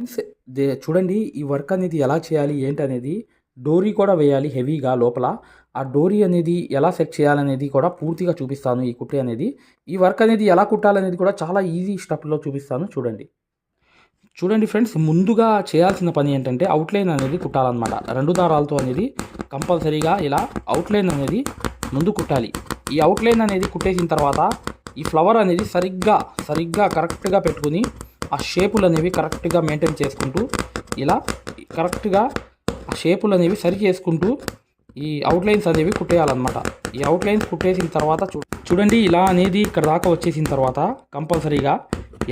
Friends they చూడండి ఈ work అనేది ఎలా చేయాలి ఏంటి అనేది డోరీ కూడా వేయాలి హెవీగా లోపల. ఆ డోరీ అనేది ఎలా సెట్ చేయాలనేది కూడా పూర్తిగా చూపిస్తాను ఈ కుట్టి అనేది. ఈ వర్క్ అనేది ఎలా కుట్టాలనేది కూడా చాలా ఈజీ స్టెప్లో చూపిస్తాను చూడండి. చూడండి ఫ్రెండ్స్ ముందుగా చేయాల్సిన పని ఏంటంటే అవుట్లైన్ అనేది కుట్టాలన్నమాట. రెండు దారాలతో అనేది కంపల్సరీగా ఇలా అవుట్లైన్ అనేది ముందు కుట్టాలి. ఈ అవుట్లైన్ అనేది కుట్టేసిన తర్వాత ఈ ఫ్లవర్ అనేది సరిగ్గా సరిగ్గా కరెక్ట్గా పెట్టుకుని ఆ షేపులు అనేవి కరెక్ట్గా మెయింటైన్ చేసుకుంటూ ఇలా కరెక్ట్గా ఆ షేపులు అనేవి సరి చేసుకుంటూ ఈ అవుట్లైన్స్ అనేవి కుట్టేయాలన్నమాట. ఈ అవుట్లైన్స్ కుట్టేసిన తర్వాత చూ చూడండి ఇలా అనేది ఇక్కడ దాకా వచ్చేసిన తర్వాత కంపల్సరీగా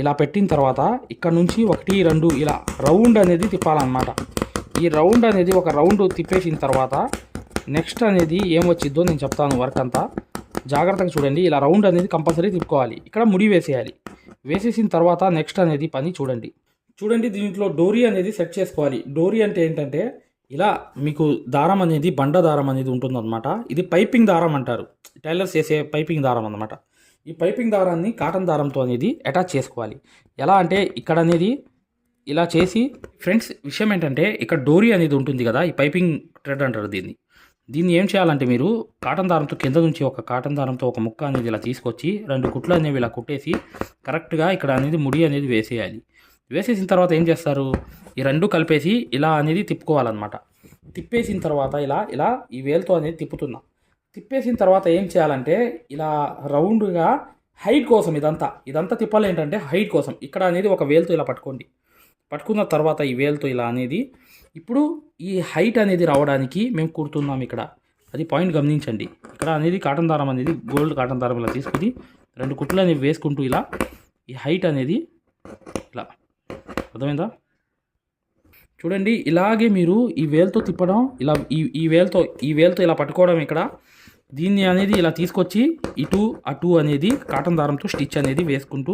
ఇలా పెట్టిన తర్వాత ఇక్కడ నుంచి ఒకటి రెండు ఇలా రౌండ్ అనేది తిప్పాలన్నమాట. ఈ రౌండ్ అనేది ఒక రౌండ్ తిప్పేసిన తర్వాత నెక్స్ట్ అనేది ఏం వచ్చిద్దో నేను చెప్తాను వర్క్ అంతా. జాగ్రత్తగా చూడండి. ఇలా రౌండ్ అనేది కంపల్సరీ తిప్పుకోవాలి. ఇక్కడ ముడి వేసేయాలి. వేసేసిన తర్వాత నెక్స్ట్ అనేది పని చూడండి. చూడండి దీంట్లో డోరీ అనేది సెట్ చేసుకోవాలి. డోరీ అంటే ఏంటంటే ఇలా మీకు దారం అనేది బండ దారం అనేది ఉంటుందన్నమాట. ఇది పైపింగ్ దారం అంటారు. టైలర్స్ చేసే పైపింగ్ దారం అన్నమాట. ఈ పైపింగ్ దారాన్ని కాటన్ దారంతో అనేది అటాచ్ చేసుకోవాలి. ఎలా అంటే ఇక్కడ అనేది ఇలా చేసి ఫ్రెండ్స్ విషయం ఏంటంటే ఇక్కడ డోరీ అనేది ఉంటుంది కదా ఈ పైపింగ్ థ్రెడ్ అంటారు దీన్ని. దీన్ని ఏం చేయాలంటే మీరు కాటన్ దారంతో కింద నుంచి ఒక కాటన్ దారంతో ఒక ముక్క అనేది ఇలా తీసుకొచ్చి రెండు కుట్లు అనేవి ఇలా కుట్టేసి కరెక్ట్గా ఇక్కడ అనేది ముడి అనేది వేసేయాలి. వేసేసిన తర్వాత ఏం చేస్తారు? ఈ రెండు కలిపేసి ఇలా అనేది తిప్పుకోవాలన్నమాట. తిప్పేసిన తర్వాత ఇలా ఇలా ఈ వేలుతో అనేది తిప్పుతున్నా. తిప్పేసిన తర్వాత ఏం చేయాలంటే ఇలా రౌండ్గా హైట్ కోసం ఇదంతా ఇదంతా తిప్పాలి ఏంటంటే హైట్ కోసం. ఇక్కడ అనేది ఒక వేలుతో ఇలా పట్టుకోండి. పట్టుకున్న తర్వాత ఈ వేలుతో ఇలా అనేది ఇప్పుడు ఈ హైట్ అనేది రావడానికి మేము కుడుతున్నాం ఇక్కడ. అది పాయింట్ గమనించండి. ఇక్కడ అనేది కాటన్ దారం అనేది గోల్డ్ కాటన్ దారం ఇలా తీసుకుని రెండు కుట్లు అనేవి వేసుకుంటూ ఇలా ఈ హైట్ అనేది ఇలా. అర్థమైందా? చూడండి ఇలాగే మీరు ఈ వేల్తో తిప్పడం ఇలా ఈ ఈ వేల్తో ఈ వేల్తో ఇలా పట్టుకోవడం ఇక్కడ దీన్ని అనేది ఇలా తీసుకొచ్చి ఇటు అటు అనేది కాటన్ దారంతో స్టిచ్ అనేది వేసుకుంటూ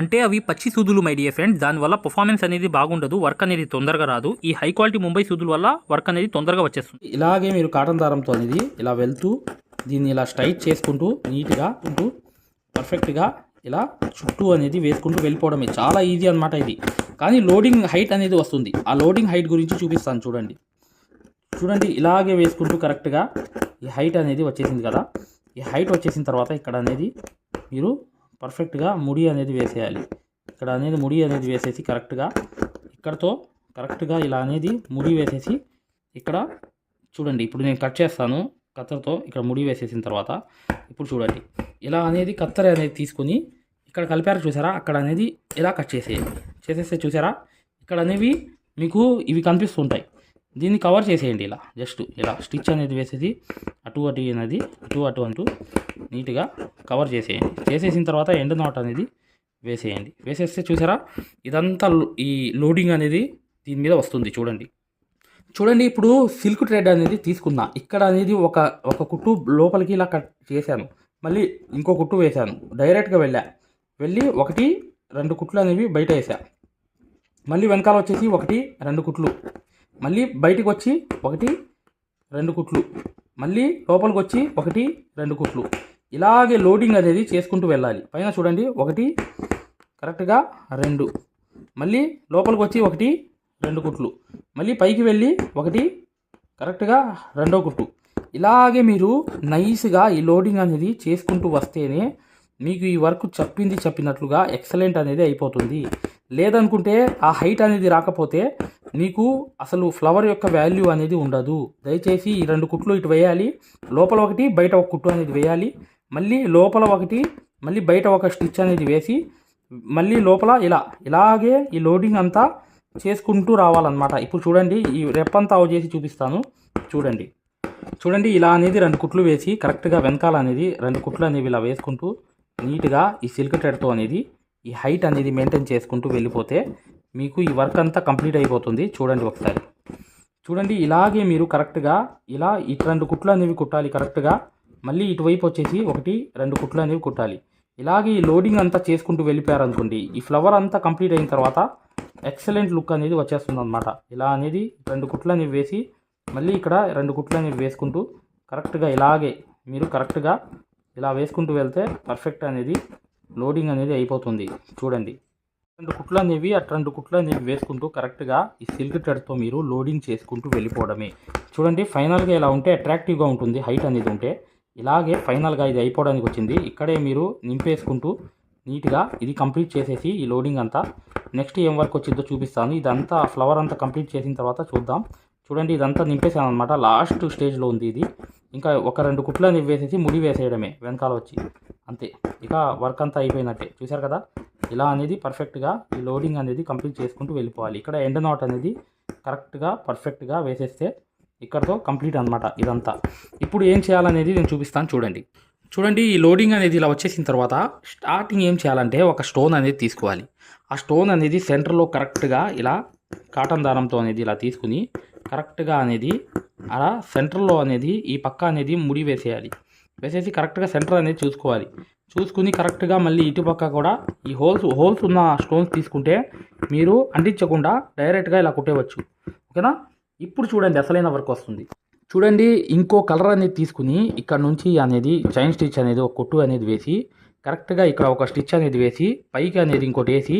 అంటే అవి పచ్చి సూదులు మై డియర్ ఫ్రెండ్స్ దానివల్ల పర్ఫార్మెన్స్ అనేది బాగుండదు వర్క్ అనేది తొందరగా రాదు. ఈ హై క్వాలిటీ ముంబై సూదుల వల్ల వర్క్ అనేది తొందరగా వచ్చేస్తుంది. ఇలాగే మీరు కాటన్ దారంతో అనేది ఇలా వెళ్తూ దీన్ని ఇలా స్ట్రైట్ చేసుకుంటూ నీట్గా ఉంటూ పర్ఫెక్ట్గా ఇలా చుట్టూ అనేది వేసుకుంటూ వెళ్ళిపోవడమే. చాలా ఈజీ అనమాట ఇది. కానీ లోడింగ్ హైట్ అనేది వస్తుంది. ఆ లోడింగ్ హైట్ గురించి చూపిస్తాను చూడండి. చూడండి ఇలాగే వేసుకుంటూ కరెక్ట్గా ఈ హైట్ అనేది వచ్చేసింది కదా. ఈ హైట్ వచ్చేసిన తర్వాత ఇక్కడ అనేది మీరు పర్ఫెక్ట్గా ముడి అనేది వేసేయాలి. ఇక్కడ అనేది ముడి అనేది వేసేసి కరెక్ట్గా ఇక్కడతో కరెక్ట్గా ఇలా అనేది ముడి వేసేసి ఇక్కడ చూడండి ఇప్పుడు నేను కట్ చేస్తాను కత్తెరతో ఇక్కడ ముడి వేసేసిన తర్వాత. ఇప్పుడు చూడండి ఇలా అనేది కత్తెర అనేది తీసుకొని ఇక్కడ కలిపారు చూసారా? అక్కడ అనేది ఇలా కట్ చేసేయండి చేసేస్తే చూసారా? ఇక్కడ అనేవి మీకు ఇవి కనిపిస్తుంటాయి. దీన్ని కవర్ చేసేయండి ఇలా. జస్ట్ ఇలా స్టిచ్ అనేది వేసేసి అటు అటు అనేది అటు అటు అంటూ నీట్గా కవర్ చేసేయండి. చేసేసిన తర్వాత ఎండ్ నాట్ అనేది వేసేయండి. వేసేస్తే చూసారా? ఇదంతా ఈ లోడింగ్ అనేది దీని మీద వస్తుంది చూడండి. చూడండి ఇప్పుడు సిల్క్ థ్రెడ్ అనేది తీసుకున్నా. ఇక్కడ అనేది ఒక ఒక కుట్టు లోపలికి ఇలా కట్ చేశాను. మళ్ళీ ఇంకో కుట్టు వేశాను. డైరెక్ట్గా వెళ్ళా. వెళ్ళి ఒకటి రెండు కుట్లు అనేవి బయట వేసా మళ్ళీ వెనకాల వచ్చేసి ఒకటి రెండు కుట్లు. మళ్ళీ బయటికి వచ్చి ఒకటి రెండు కుట్లు. మళ్ళీ లోపలికి వచ్చి ఒకటి రెండు కుట్లు. ఇలాగే లోడింగ్ అనేది చేసుకుంటూ వెళ్ళాలి. పైన చూడండి ఒకటి కరెక్ట్గా రెండు. మళ్ళీ లోపలికి వచ్చి ఒకటి రెండు కుట్లు. మళ్ళీ పైకి వెళ్ళి ఒకటి కరెక్ట్గా రెండో కుట్టు. ఇలాగే మీరు నైస్గా ఈ లోడింగ్ అనేది చేసుకుంటూ వస్తేనే మీకు ఈ వర్క్ చెప్పింది చెప్పినట్లుగా ఎక్సలెంట్ అనేది అయిపోతుంది. లేదనుకుంటే ఆ హైట్ అనేది రాకపోతే నీకు అసలు ఫ్లవర్ యొక్క వాల్యూ అనేది ఉండదు. దయచేసి ఈ రెండు కుట్లు ఇటు వేయాలి. లోపల ఒకటి బయట ఒక కుట్టు అనేది వేయాలి. మళ్ళీ లోపల ఒకటి మళ్ళీ బయట ఒక స్టిచ్ అనేది వేసి మళ్ళీ లోపల ఇలా ఇలాగే ఈ లోడింగ్ అంతా చేసుకుంటూ రావాలన్నమాట. ఇప్పుడు చూడండి ఈ రెప్పంతా ఆవు చేసి చూపిస్తాను. చూడండి. చూడండి ఇలా అనేది రెండు కుట్లు వేసి కరెక్ట్గా వెనకాల అనేది రెండు కుట్లు అనేవి ఇలా వేసుకుంటూ నీట్గా ఈ సిల్క్ థ్రెడ్తో అనేది ఈ హైట్ అనేది మెయింటైన్ చేసుకుంటూ వెళ్ళిపోతే మీకు ఈ వర్క్ అంతా కంప్లీట్ అయిపోతుంది. చూడండి ఒకసారి. చూడండి ఇలాగే మీరు కరెక్ట్గా ఇలా ఇటు రెండు కుట్లు అనేవి కుట్టాలి కరెక్ట్గా. మళ్ళీ ఇటువైపు వచ్చేసి ఒకటి రెండు కుట్లు అనేవి కుట్టాలి. ఇలాగే ఈ లోడింగ్ అంతా చేసుకుంటూ వెళ్ళిపోయారనుకోండి ఈ ఫ్లవర్ అంతా కంప్లీట్ అయిన తర్వాత ఎక్సలెంట్ లుక్ అనేది వచ్చేస్తుంది అనమాట ఇలా అనేది రెండు కుట్లు అనేవి వేసి మళ్ళీ ఇక్కడ రెండు కుట్లు అనేవి వేసుకుంటూ కరెక్ట్గా ఇలాగే మీరు కరెక్ట్గా ఇలా వేసుకుంటూ వెళ్తే పర్ఫెక్ట్ అనేది లోడింగ్ అనేది అయిపోతుంది. చూడండి. రెండు కుట్లు అనేవి అటు రెండు కుట్లు అనేవి వేసుకుంటూ కరెక్ట్గా ఈ సిల్క్ థ్రెడ్తో మీరు లోడింగ్ చేసుకుంటూ వెళ్ళిపోవడమే. చూడండి ఫైనల్గా ఇలా ఉంటే అట్రాక్టివ్గా ఉంటుంది హైట్ అనేది ఉంటే. ఇలాగే ఫైనల్గా ఇది అయిపోవడానికి వచ్చింది. ఇక్కడే మీరు నింపేసుకుంటూ నీట్గా ఇది కంప్లీట్ చేసేసి ఈ లోడింగ్ అంతా నెక్స్ట్ ఏం వర్క్ వచ్చిందో చూపిస్తాను. ఇదంతా ఫ్లవర్ అంతా కంప్లీట్ చేసిన తర్వాత చూద్దాం. చూడండి ఇదంతా నింపేసాను అనమాట లాస్ట్ స్టేజ్లో ఉంది ఇది. ఇంకా ఒక రెండు కుట్లు అనేవి వేసేసి ముడి వేసేయడమే వెనకాల వచ్చి. అంతే. ఇక వర్క్ అంతా అయిపోయినట్టే. చూశారు కదా? ఇలా అనేది పర్ఫెక్ట్గా ఈ లోడింగ్ అనేది కంప్లీట్ చేసుకుంటూ వెళ్ళిపోవాలి. ఇక్కడ ఎండ్ నాట్ అనేది కరెక్ట్గా పర్ఫెక్ట్గా వేసేస్తే ఇక్కడతో కంప్లీట్ అనమాట ఇదంతా. ఇప్పుడు ఏం చేయాలనేది నేను చూపిస్తాను చూడండి. చూడండి ఈ లోడింగ్ అనేది ఇలా వచ్చేసిన తర్వాత స్టార్టింగ్ ఏం చేయాలంటే ఒక స్టోన్ అనేది తీసుకోవాలి. ఆ స్టోన్ అనేది సెంటర్లో కరెక్ట్గా ఇలా కాటన్ దారంతో అనేది ఇలా తీసుకుని కరెక్ట్గా అనేది అలా సెంటర్లో అనేది ఈ పక్క అనేది ముడి వేసేయాలి. వేసేసి కరెక్ట్గా సెంటర్ అనేది చూసుకోవాలి. చూసుకుని కరెక్ట్గా మళ్ళీ ఇటుపక్క కూడా ఈ హోల్స్ హోల్స్ ఉన్న స్టోన్స్ తీసుకుంటే మీరు అంటించకుండా డైరెక్ట్గా ఇలా కుట్టేవచ్చు. ఓకేనా? ఇప్పుడు చూడండి అసలైన వర్క్ వస్తుంది. చూడండి ఇంకో కలర్ అనేది తీసుకుని ఇక్కడ నుంచి అనేది చైన్ స్టిచ్ అనేది ఒక కొట్టు అనేది వేసి కరెక్ట్గా ఇక్కడ ఒక స్టిచ్ అనేది వేసి పైకి అనేది ఇంకోటి వేసి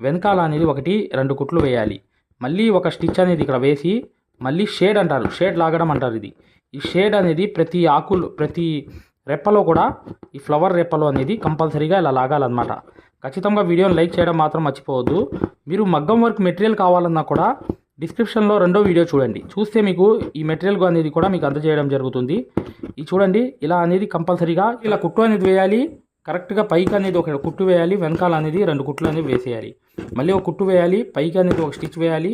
వెనకాల అనేది ఒకటి రెండు కుట్లు వేయాలి. మళ్ళీ ఒక స్టిచ్ అనేది ఇక్కడ వేసి మళ్ళీ షేడ్ అంటారు. షేడ్ లాగడం అంటారు ఇది. ఈ షేడ్ అనేది ప్రతి ఆకులు ప్రతి రెప్పలో కూడా ఈ ఫ్లవర్ రెప్పలో అనేది కంపల్సరీగా ఇలా లాగాలన్నమాట. ఖచ్చితంగా వీడియోని లైక్ చేయడం మాత్రం మర్చిపోవద్దు. మీరు మగ్గం వర్క్ మెటీరియల్ కావాలన్నా కూడా డిస్క్రిప్షన్లో రెండో వీడియో చూడండి. చూస్తే మీకు ఈ మెటీరియల్ అనేది కూడా మీకు అందజేయడం జరుగుతుంది. ఇది చూడండి ఇలా అనేది కంపల్సరీగా ఇలా కుట్టు అనేది వేయాలి. కరెక్ట్గా పైకి అనేది ఒక కుట్టు వేయాలి. వెనకాల అనేది రెండు కుట్లు అనేది వేసేయాలి. మళ్ళీ ఒక కుట్టు వేయాలి. పైకి అనేది ఒక స్టిచ్ వేయాలి.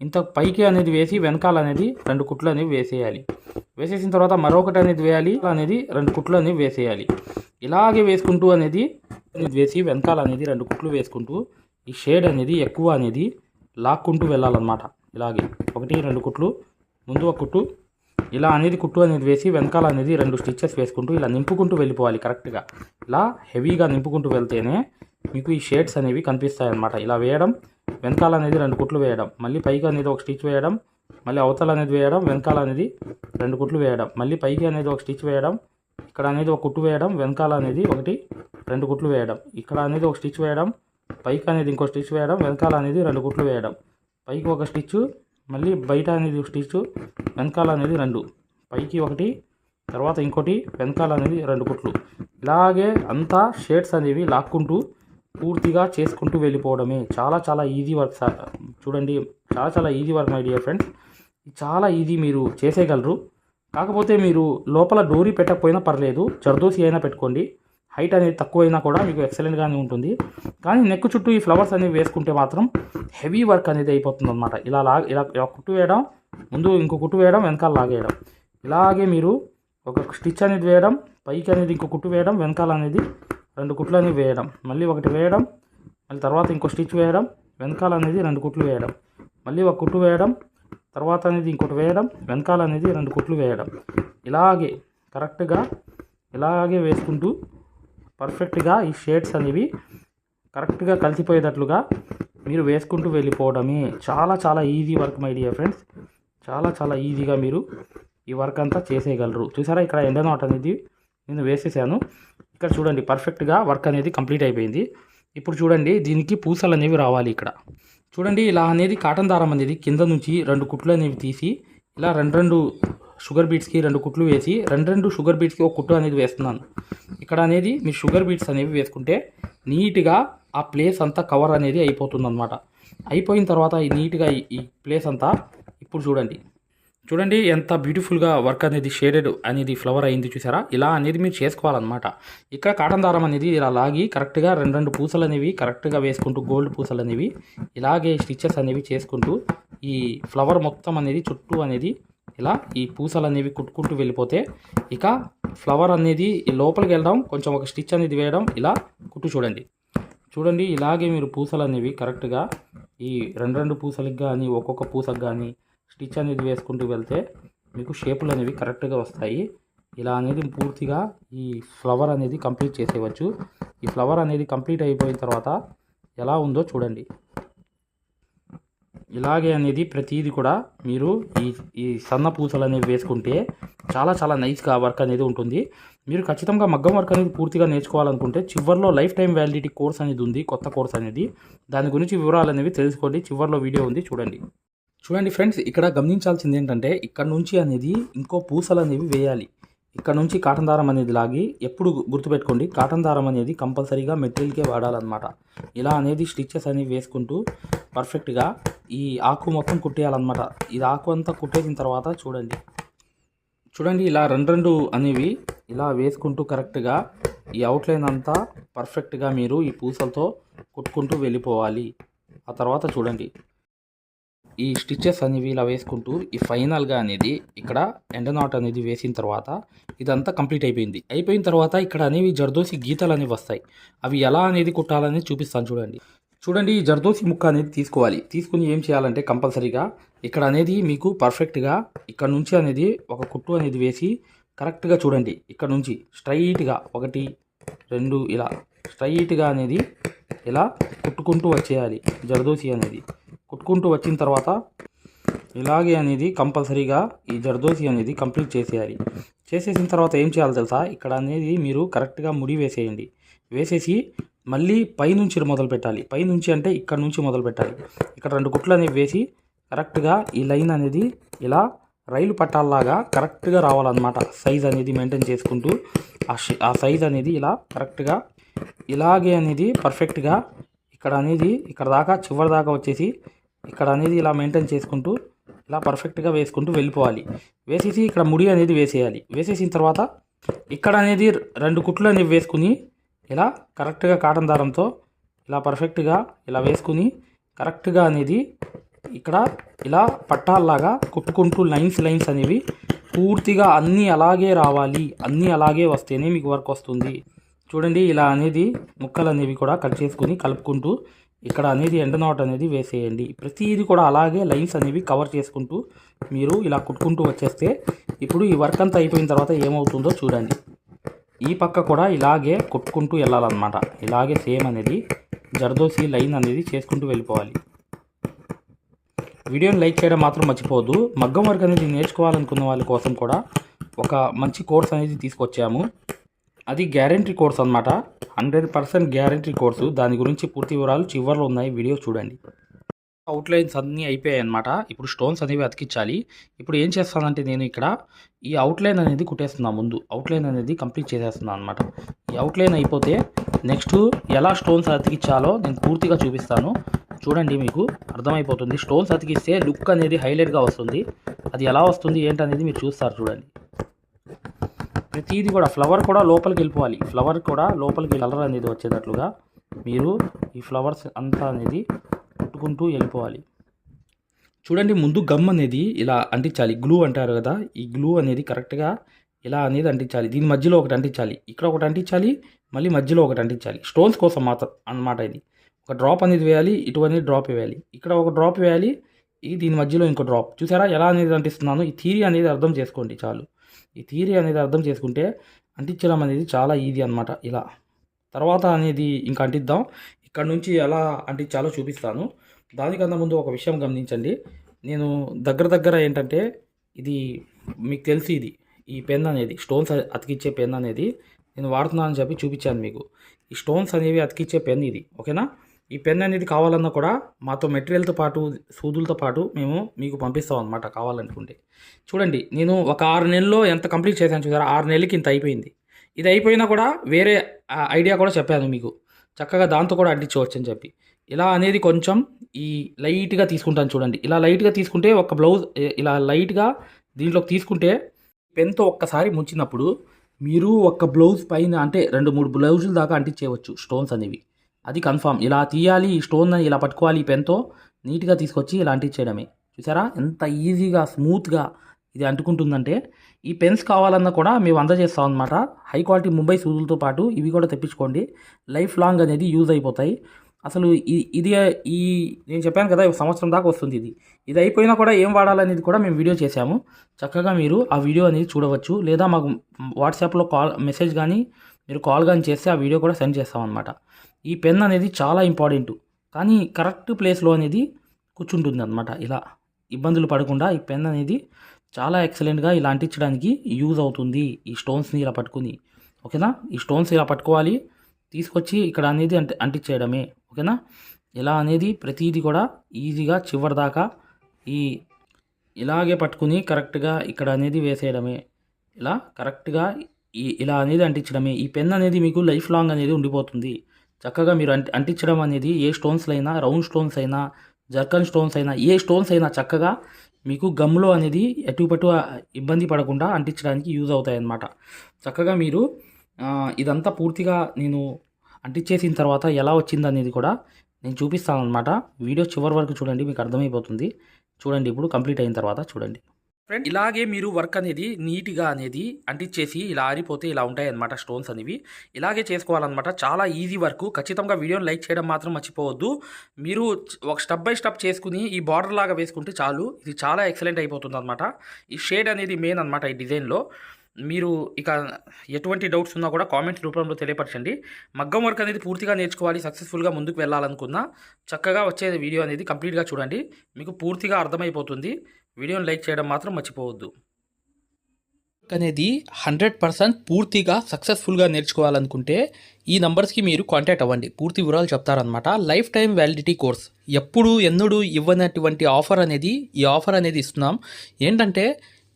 ఇంత పైకి అనేది వేసి వెనకాల అనేది రెండు కుట్లు అనేవి వేసేయాలి. వేసేసిన తర్వాత మరొకటి అనేది వేయాలి. అనేది రెండు కుట్లు అనేవి వేసేయాలి. ఇలాగే వేసుకుంటూ అనేది అనేది వేసి వెనకాల అనేది రెండు కుట్లు వేసుకుంటూ ఈ షేడ్ అనేది ఎక్కువ అనేది లాక్కుంటూ వెళ్ళాలన్నమాట. ఇలాగే ఒకటి రెండు కుట్లు ముందు ఒక కుట్టు. ఇలా అనేది కుట్టు అనేది వేసి వెనకాల అనేది రెండు స్టిచ్చెస్ వేసుకుంటూ ఇలా నింపుకుంటూ వెళ్ళిపోవాలి కరెక్ట్గా. ఇలా హెవీగా నింపుకుంటూ వెళ్తేనే మీకు ఈ షేడ్స్ అనేవి కనిపిస్తాయి అన్నమాట ఇలా వేయడం వెనకాల అనేది రెండు కుట్లు వేయడం మళ్ళీ పైకి అనేది ఒక స్టిచ్ వేయడం మళ్ళీ అవతల అనేది వేయడం వెనకాల అనేది రెండు కుట్లు వేయడం మళ్ళీ పైకి అనేది ఒక స్టిచ్ వేయడం ఇక్కడ అనేది ఒక కుట్టు వేయడం వెనకాల అనేది ఒకటి రెండు కుట్లు వేయడం ఇక్కడ అనేది ఒక స్టిచ్ వేయడం పైకి అనేది ఇంకో స్టిచ్ వేయడం వెనకాల అనేది రెండు కుట్లు వేయడం. పైకి ఒక స్టిచ్ మళ్ళీ బయట అనేది ఒక స్టిచ్ వెనకాల అనేది రెండు. పైకి ఒకటి తర్వాత ఇంకోటి వెనకాల అనేది రెండు కుట్లు. ఇలాగే అంతా షేడ్స్ అనేవి లాక్కుంటూ పూర్తిగా చేసుకుంటూ వెళ్ళిపోవడమే. చాలా చాలా ఈజీ వర్క్ సార్ చూడండి చాలా చాలా easy work my dear friends చాలా ఈజీ మీరు చేసేయగలరు. కాకపోతే మీరు లోపల డోరీ పెట్టకపోయినా పర్లేదు. జర్దోసి అయినా పెట్టుకోండి. హైట్ అనేది తక్కువైనా కూడా మీకు ఎక్సలెంట్గానే ఉంటుంది. కానీ నెక్ చుట్టూ ఈ ఫ్లవర్స్ అనేవి వేసుకుంటే మాత్రం హెవీ వర్క్ అనేది అయిపోతుంది అనమాట ఇలా లా ఇలా ఇలా కుట్టు వేయడం ముందు ఇంకో కుట్టు వేయడం వెనకాల లాగేయడం. ఇలాగే మీరు ఒక స్టిచ్ అనేది వేయడం పైకి అనేది ఇంకో కుట్టు వేయడం వెనకాల అనేది రెండు కుట్లు అనేవి వేయడం. మళ్ళీ ఒకటి వేయడం మళ్ళీ తర్వాత ఇంకో స్టిచ్ వేయడం వెనకాల అనేది రెండు కుట్లు వేయడం. మళ్ళీ ఒక కుట్టు వేయడం తర్వాత అనేది ఇంకోటి వేయడం వెనకాల అనేది రెండు కుట్లు వేయడం. ఇలాగే కరెక్ట్గా ఇలాగే వేసుకుంటూ పర్ఫెక్ట్గా ఈ షేడ్స్ అనేవి కరెక్ట్గా కలిసిపోయేటట్లుగా మీరు వేసుకుంటూ వెళ్ళిపోవడమే. చాలా చాలా easy work my dear friends. చాలా చాలా ఈజీగా మీరు ఈ వర్క్ అంతా చేసేయగలరు. చూసారా ఇక్కడ ఎండ నాట్ అనేది నేను వేసేసాను. ఇక్కడ చూడండి పర్ఫెక్ట్గా వర్క్ అనేది కంప్లీట్ అయిపోయింది. ఇప్పుడు చూడండి దీనికి పూసలు అనేవి రావాలి ఇక్కడ. చూడండి ఇలా అనేది కాటన్ దారం అనేది కింద నుంచి రెండు కుట్లు అనేవి తీసి ఇలా రెండు రెండు షుగర్ బీట్స్కి రెండు కుట్లు వేసి రెండు రెండు షుగర్ బీట్స్కి ఒక కుట్టు అనేది వేస్తున్నాను. ఇక్కడ అనేది మీరు షుగర్ బీట్స్ అనేవి వేసుకుంటే నీట్గా ఆ ప్లేస్ అంతా కవర్ అనేది అయిపోతుంది అనమాట అయిపోయిన తర్వాత ఈ నీట్గా ఈ- ఈ ప్లేస్ అంతా ఇప్పుడు చూడండి. చూడండి ఎంత బ్యూటిఫుల్గా వర్క్ అనేది షేడెడ్ అనేది ఫ్లవర్ అయింది చూసారా? ఇలా అనేది మీరు చేసుకోవాలన్నమాట. ఇక్కడ కాటన్ దారం అనేది ఇలా లాగి కరెక్ట్గా రెండు రెండు పూసలు అనేవి కరెక్ట్గా వేసుకుంటూ గోల్డ్ పూసలు అనేవి ఇలాగే స్టిచెస్ అనేవి చేసుకుంటూ ఈ ఫ్లవర్ మొత్తం అనేది చుట్టూ అనేది ఇలా ఈ పూసలు అనేవి కుట్టుకుంటూ వెళ్ళిపోతే ఇక ఫ్లవర్ అనేది లోపలికి వెళ్ళడం కొంచెం ఒక స్టిచ్ అనేది వేయడం ఇలా కుట్టు చూడండి. చూడండి ఇలాగే మీరు పూసలు అనేవి కరెక్ట్గా ఈ రెండు రెండు పూసలకు కానీ ఒక్కొక్క పూసకు కానీ స్టిచ్ అనేది వేసుకుంటూ వెళ్తే మీకు షేపులు అనేవి కరెక్ట్గా వస్తాయి. ఇలా అనేది పూర్తిగా ఈ ఫ్లవర్ అనేది కంప్లీట్ చేసేయవచ్చు. ఈ ఫ్లవర్ అనేది కంప్లీట్ అయిపోయిన తర్వాత ఎలా ఉందో చూడండి. ఇలాగే అనేది ప్రతిదీ కూడా మీరు ఈ ఈ సన్న పూసలు అనేవి వేసుకుంటే చాలా చాలా నైస్గా వర్క్ అనేది ఉంటుంది. మీరు ఖచ్చితంగా మగ్గం వర్క్ అనేది పూర్తిగా నేర్చుకోవాలనుకుంటే చివరిలో లైఫ్ టైం వ్యాలిడిటీ కోర్స్ అనేది ఉంది కొత్త కోర్స్ అనేది. దాని గురించి వివరాలు అనేవి తెలుసుకోండి. చివరిలో వీడియో ఉంది చూడండి. చూడండి ఫ్రెండ్స్ ఇక్కడ గమనించాల్సింది ఏంటంటే ఇక్కడ నుంచి అనేది ఇంకో పూసలు అనేవి వేయాలి. ఇక్కడ నుంచి కాటన్ దారం అనేది లాగి ఎప్పుడు గుర్తుపెట్టుకోండి కాటన్ దారం అనేది కంపల్సరీగా మెటీరియల్కే వాడాలన్నమాట. ఇలా అనేది స్టిచ్చెస్ అనేవి వేసుకుంటూ పర్ఫెక్ట్గా ఈ ఆకు మొత్తం కుట్టేయాలన్నమాట. ఇది ఆకు అంతా కుట్టేసిన తర్వాత చూడండి. చూడండి ఇలా రెండు రెండు అనేవి ఇలా వేసుకుంటూ కరెక్ట్గా ఈ అవుట్లైన్ అంతా పర్ఫెక్ట్గా మీరు ఈ పూసలతో కుట్టుకుంటూ వెళ్ళిపోవాలి. ఆ తర్వాత చూడండి. ఈ స్టిచ్చెస్ అనేవి ఇలా వేసుకుంటూ ఈ ఫైనల్గా అనేది ఇక్కడ ఎండ నాట్ అనేది వేసిన తర్వాత ఇదంతా కంప్లీట్ అయిపోయింది. అయిపోయిన తర్వాత ఇక్కడ అనేవి జర్దోసి గీతలు అనేవి వస్తాయి. అవి ఎలా అనేది కుట్టాలని చూపిస్తాను చూడండి. చూడండి ఈ జర్దోసి ముక్క అనేది తీసుకోవాలి. తీసుకుని ఏం చేయాలంటే కంపల్సరీగా ఇక్కడ అనేది మీకు పర్ఫెక్ట్గా ఇక్కడ నుంచి అనేది ఒక కుట్టు అనేది వేసి కరెక్ట్గా చూడండి. ఇక్కడ నుంచి స్ట్రైట్గా ఒకటి రెండు ఇలా స్ట్రైట్గా అనేది ఇలా కుట్టుకుంటూ వచ్చేయాలి జర్దోసి అనేది. కుట్టుకుంటూ వచ్చిన తర్వాత ఇలాగే అనేది కంపల్సరీగా ఈ జర్దోసి అనేది కంప్లీట్ చేసేయాలి. చేసేసిన తర్వాత ఏం చేయాలి తెలుసా? ఇక్కడ అనేది మీరు కరెక్ట్గా ముడి వేసేయండి. వేసేసి మళ్ళీ పైనుంచి మొదలు పెట్టాలి. పైనుంచి అంటే ఇక్కడ నుంచి మొదలు పెట్టాలి. ఇక్కడ రెండు గుట్లు అనేవి వేసి కరెక్ట్గా ఈ లైన్ అనేది ఇలా రైలు పట్టాల్లాగా కరెక్ట్గా రావాలన్నమాట. సైజ్ అనేది మెయింటైన్ చేసుకుంటూ ఆ ఆ సైజ్ అనేది ఇలా కరెక్ట్గా ఇలాగే అనేది పర్ఫెక్ట్గా ఇక్కడ అనేది ఇక్కడ దాకా చివరి దాకా వచ్చేసి ఇక్కడ అనేది ఇలా మెయింటైన్ చేసుకుంటూ ఇలా పర్ఫెక్ట్గా వేసుకుంటూ వెళ్ళిపోవాలి. వేసేసి ఇక్కడ ముడి అనేది వేసేయాలి. వేసేసిన తర్వాత ఇక్కడ అనేది రెండు కుట్లు అనేవి వేసుకుని ఇలా కరెక్ట్గా కాటన్ దారంతో ఇలా పర్ఫెక్ట్గా ఇలా వేసుకుని కరెక్ట్గా అనేది ఇక్కడ ఇలా పట్టాల్లాగా కుట్టుకుంటూ లైన్స్ లైన్స్ అనేవి పూర్తిగా అన్నీ అలాగే రావాలి. అన్నీ అలాగే వస్తేనే మీకు వర్క్ వస్తుంది. చూడండి ఇలా అనేది ముక్కలు అనేవి కూడా కట్ చేసుకుని కలుపుకుంటూ ఇక్కడ అనేది ఎండ నాట్ అనేది వేసేయండి. ప్రతిదీ కూడా అలాగే లైన్స్ అనేవి కవర్ చేసుకుంటూ మీరు ఇలా కుట్టుకుంటూ వచ్చేస్తే ఇప్పుడు ఈ వర్క్ అంతా అయిపోయిన తర్వాత ఏమవుతుందో చూడండి. ఈ పక్క కూడా ఇలాగే కుట్టుకుంటూ వెళ్ళాలన్నమాట. ఇలాగే సేమ్ అనేది జర్దోసి లైన్ అనేది చేసుకుంటూ వెళ్ళిపోవాలి. వీడియోని లైక్ చేయడం మాత్రం మర్చిపోవద్దు. మగ్గం వర్క్ అనేది నేర్చుకోవాలనుకున్న వాళ్ళ కోసం కూడా ఒక మంచి కోర్స్ అనేది తీసుకొచ్చాము. అది గ్యారంటీ కోర్స్ అనమాట హండ్రెడ్ పర్సెంట్ గ్యారంటీ కోర్సు దాని గురించి పూర్తి వివరాలు చివరిలో ఉన్నాయి. వీడియో చూడండి. అవుట్లైన్స్ అన్నీ అయిపోయాయి అనమాట ఇప్పుడు స్టోన్స్ అనేవి అతికించాలి. ఇప్పుడు ఏం చేస్తానంటే నేను ఇక్కడ ఈ అవుట్లైన్ అనేది కుట్టేస్తున్నా ముందు. అవుట్లైన్ అనేది కంప్లీట్ చేసేస్తున్నాను అనమాట ఈ అవుట్లైన్ అయిపోతే నెక్స్ట్ ఎలా స్టోన్స్ అతికించాలో నేను పూర్తిగా చూపిస్తాను. చూడండి మీకు అర్థమైపోతుంది. స్టోన్స్ అతికిస్తే లుక్ అనేది హైలైట్గా వస్తుంది. అది ఎలా వస్తుంది ఏంటనేది మీరు చూస్తారు చూడండి. ప్రతిదీ కూడా ఫ్లవర్ కూడా లోపలికి వెళ్ళిపోవాలి. ఫ్లవర్ కూడా లోపలికి కలర్ అనేది వచ్చేటట్లుగా మీరు ఈ ఫ్లవర్స్ అంతా అనేది కుట్టుకుంటూ వెళ్ళిపోవాలి. చూడండి ముందు గమ్ అనేది ఇలా అంటించాలి. గ్లూ అంటారు కదా ఈ గ్లూ అనేది కరెక్ట్గా ఇలా అనేది అంటించాలి. దీని మధ్యలో ఒకటి అంటించాలి. ఇక్కడ ఒకటి అంటించాలి మళ్ళీ మధ్యలో ఒకటి అంటించాలి. స్టోన్స్ కోసం మాత్రం అన్నమాట ఇది. ఒక డ్రాప్ అనేది వేయాలి ఇటు అనేది డ్రాప్ వేయాలి. ఇక్కడ ఒక డ్రాప్ వేయాలి ఈ దీని మధ్యలో ఇంకో డ్రాప్ చూసారా ఎలా అనేది అంటిస్తున్నాను? ఈ థీరీ అనేది అర్థం చేసుకోండి చాలు. ఈ థియరీ అనేది అర్థం చేసుకుంటే అంటించడం అనేది చాలా ఈజీ అన్నమాట ఇలా. తర్వాత అనేది ఇంకా అంటిద్దాం. ఇక్కడ నుంచి ఎలా అంటించాలో చూపిస్తాను. దానికన్నా ముందు ఒక విషయం గమనించండి. నేను దగ్గర దగ్గర ఏంటంటే ఇది మీకు తెలిసి ఇది ఈ పెన్ అనేది స్టోన్స్ అతికిచ్చే పెన్ అనేది నేను వాడుతున్నానని చెప్పి చూపించాను మీకు. ఈ స్టోన్స్ అనేవి అతికిచ్చే పెన్ ఇది ఓకేనా? ఈ పెన్ అనేది కావాలన్నా కూడా మాతో మెటీరియల్తో పాటు సూదులతో పాటు మేము మీకు పంపిస్తాం అనమాట కావాలనుకుంటే. చూడండి నేను ఒక ఆరు నెలల్లో ఎంత కంప్లీట్ చేశాను చూసారా? ఆరు నెలలకి ఇంత అయిపోయింది. ఇది అయిపోయినా కూడా వేరే ఐడియా కూడా చెప్పాను మీకు. చక్కగా దాంతో కూడా అంటించవచ్చు అని చెప్పి. ఇలా అనేది కొంచెం ఈ లైట్గా తీసుకుంటాను చూడండి. ఇలా లైట్గా తీసుకుంటే ఒక బ్లౌజ్ ఇలా లైట్గా దీంట్లోకి తీసుకుంటే పెన్తో ఒక్కసారి ముంచినప్పుడు మీరు ఒక బ్లౌజ్ పైన అంటే రెండు మూడు బ్లౌజుల దాకా అంటించేయవచ్చు స్టోన్స్ అనేవి. అది కన్ఫామ్. ఇలా తీయాలి ఈ స్టోన్ ఇలా పట్టుకోవాలి పెన్తో నీట్గా తీసుకొచ్చి ఇలా అంటించేయడమే చూసారా? ఎంత ఈజీగా స్మూత్గా ఇది అంటుకుంటుందంటే ఈ పెన్స్ కావాలన్నా కూడా మేము అందజేస్తాం అనమాట హై క్వాలిటీ ముంబై సూదులతో పాటు ఇవి కూడా తెప్పించుకోండి. లైఫ్ లాంగ్ అనేది యూజ్ అయిపోతాయి. అసలు ఇది ఈ నేను చెప్పాను కదా సంవత్సరం దాకా వస్తుంది ఇది. ఇది అయిపోయినా కూడా ఏం వాడాలనేది కూడా మేము వీడియో చేశాము. చక్కగా మీరు ఆ వీడియో అనేది చూడవచ్చు. లేదా మాకు వాట్సాప్లో కాల్ మెసేజ్ కానీ మీరు కాల్ కానీ చేస్తే ఆ వీడియో కూడా సెండ్ చేస్తాం అనమాట ఈ పెన్ అనేది చాలా ఇంపార్టెంట్. కానీ కరెక్ట్ ప్లేస్లో అనేది కూర్చుంటుంది అనమాట ఇలా ఇబ్బందులు పడకుండా ఈ పెన్ అనేది చాలా ఎక్సలెంట్గా ఇలా అంటించడానికి యూజ్ అవుతుంది ఈ స్టోన్స్ని ఇలా పట్టుకుని. ఓకేనా? ఈ స్టోన్స్ ఇలా పట్టుకోవాలి. తీసుకొచ్చి ఇక్కడ అనేది అంటి అంటించేయడమే ఓకేనా? ఇలా అనేది ప్రతిదీ కూడా ఈజీగా చివరి దాకా ఈ ఇలాగే పట్టుకుని కరెక్ట్గా ఇక్కడ అనేది వేసేయడమే. ఇలా కరెక్ట్గా ఈ ఇలా అనేది అంటించడమే. ఈ పెన్ అనేది మీకు లైఫ్ లాంగ్ అనేది ఉండిపోతుంది. చక్కగా మీరు అంటి అంటించడం అనేది ఏ స్టోన్స్ అయినా రౌండ్ స్టోన్స్ అయినా జర్కన్ స్టోన్స్ అయినా ఏ స్టోన్స్ అయినా చక్కగా మీకు గమ్లో అనేది ఎటుపటు ఇబ్బంది పడకుండా అంటించడానికి యూజ్ అవుతాయన్నమాట. చక్కగా మీరు ఇదంతా పూర్తిగా నేను అంటించేసిన తర్వాత ఎలా వచ్చింది అనేది కూడా నేను చూపిస్తాను అనమాట వీడియో చివరి వరకు చూడండి మీకు అర్థమైపోతుంది. చూడండి ఇప్పుడు కంప్లీట్ అయిన తర్వాత చూడండి. ఫ్రెండ్ ఇలాగే మీరు వర్క్ అనేది నీట్గా అనేది అంటించేసి ఇలా ఆరిపోతే ఇలా ఉంటాయి అనమాట స్టోన్స్ అనేవి. ఇలాగే చేసుకోవాలన్నమాట. చాలా ఈజీ వర్క్ ఖచ్చితంగా వీడియోని లైక్ చేయడం మాత్రం మర్చిపోవద్దు. మీరు ఒక స్టెప్ బై స్టెప్ చేసుకుని ఈ బార్డర్ లాగా వేసుకుంటే చాలు. ఇది చాలా ఎక్సలెంట్ అయిపోతుంది అనమాట ఈ షేడ్ అనేది మెయిన్ అనమాట ఈ డిజైన్లో మీరు ఇక ఎటువంటి డౌట్స్ ఉన్నా కూడా కామెంట్స్ రూపంలో తెలియపరచండి. మగ్గం వర్క్ అనేది పూర్తిగా నేర్చుకోవాలి సక్సెస్ఫుల్గా ముందుకు వెళ్ళాలనుకున్నా చక్కగా వచ్చే వీడియో అనేది కంప్లీట్గా చూడండి. మీకు పూర్తిగా అర్థమైపోతుంది. వీడియోని లైక్ చేయడం మాత్రం మర్చిపోవద్దు. అనేది హండ్రెడ్ పర్సెంట్ పూర్తిగా సక్సెస్ఫుల్గా నేర్చుకోవాలనుకుంటే ఈ నంబర్స్కి మీరు కాంటాక్ట్ అవ్వండి. పూర్తి వివరాలు చెప్తారనమాట లైఫ్ టైం వ్యాలిడిటీ కోర్స్ ఎప్పుడు ఎన్నడూ ఇవ్వనటువంటి ఆఫర్ అనేది ఈ ఆఫర్ అనేది ఇస్తున్నాం. ఏంటంటే